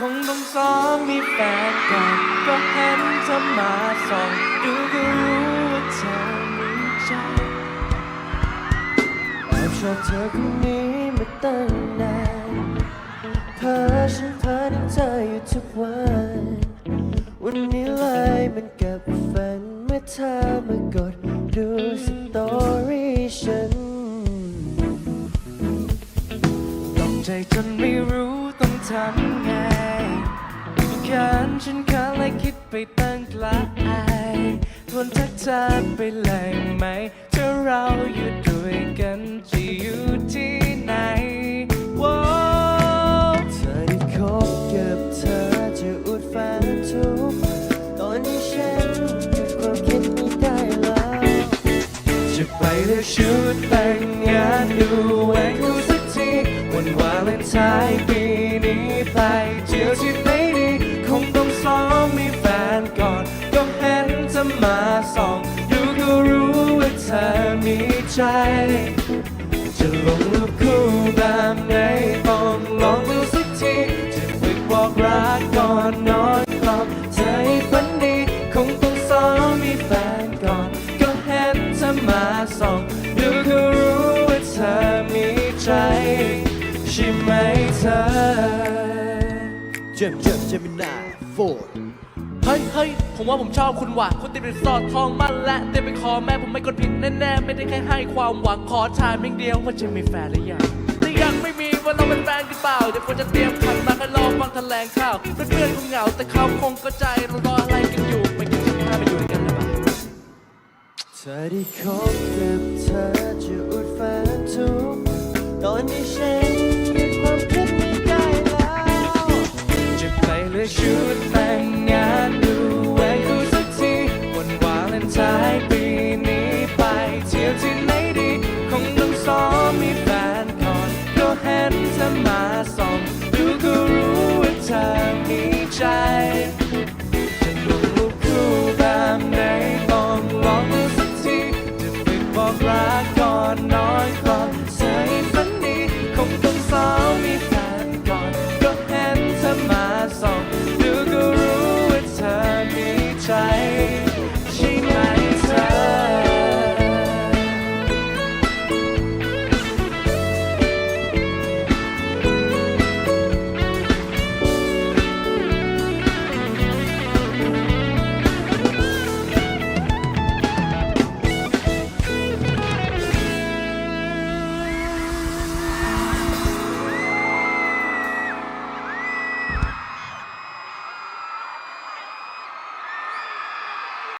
คงต้องซ้อมมีแฟนก่อนก็เห็นเธอมาส่องดูก็รู้ว่าเธอมีใจแอบชอบเธอคนนี้มาตั้งนานเพ้อฉันเพ้อถึงเธออยู่ทุกวัน วันนี้เลยมันกับฝันเมื่อเธอมากดดูสตอรี่ฉันตกใจจนไม่รู้ต้องทำ ไงแค้นฉันค้างและคิดไปตั้งไกลทวนทักเธอไปเลยไหมถ้าเราอยู่ด้วยกันจะอยู่ที่ไหนว้าวเธอได้คบกับเธอจะอวดแฟนทุกตอนนี้ฉันหยุดความคิดไม่ได้แล้ว จะไปเลือกชุดแต่งงานดูไว้กูสักทีวันวาเลนไทน์ปี ก็เห็นเธอมาส่องดูก็รู้ว่าเธอมีใจ จะลงรูปคู่แบบไหนต้องลองดูสักทีจะฝึกบอกรักก่อนนอนกลอบให้ฝันดี คงต้องซ้อมมีแฟนก่อน ก็เห็นเธอมาส่องดูก็รู้ว่าเธอมีใจ ใช่ไหมเธอเจม เจมเจมินาโฟร์เฮ้ยเฮ้ย ผมว่าผมชอบคุณว่ะคุณติดเป็นสอดทองมันและเต็มไปคอแม่ผมไม่กดผิดแน่ๆ ไม่ได้แค่ให้ความหวังขอทายเพียงเดียวว่าจะมีแฟนหรือยังแต่ยังไม่มีว่าเราเป็นแฟนกันเปล่าเดี๋ยวควรจะเตรียมขันมาให้รอฟังแถลงข่าวเพื่อนๆคงเหงาแต่เขาคงเข้าใจเรารออะไรกันอยู่ไปกินข้าวไปอยู่ด้วยกันเลยปะเธอได้คบกับเธอจะอวดแฟนทุกตอนนี้ฉันหยุดความคิดไม่ได้แล้วจะไปเลยชุด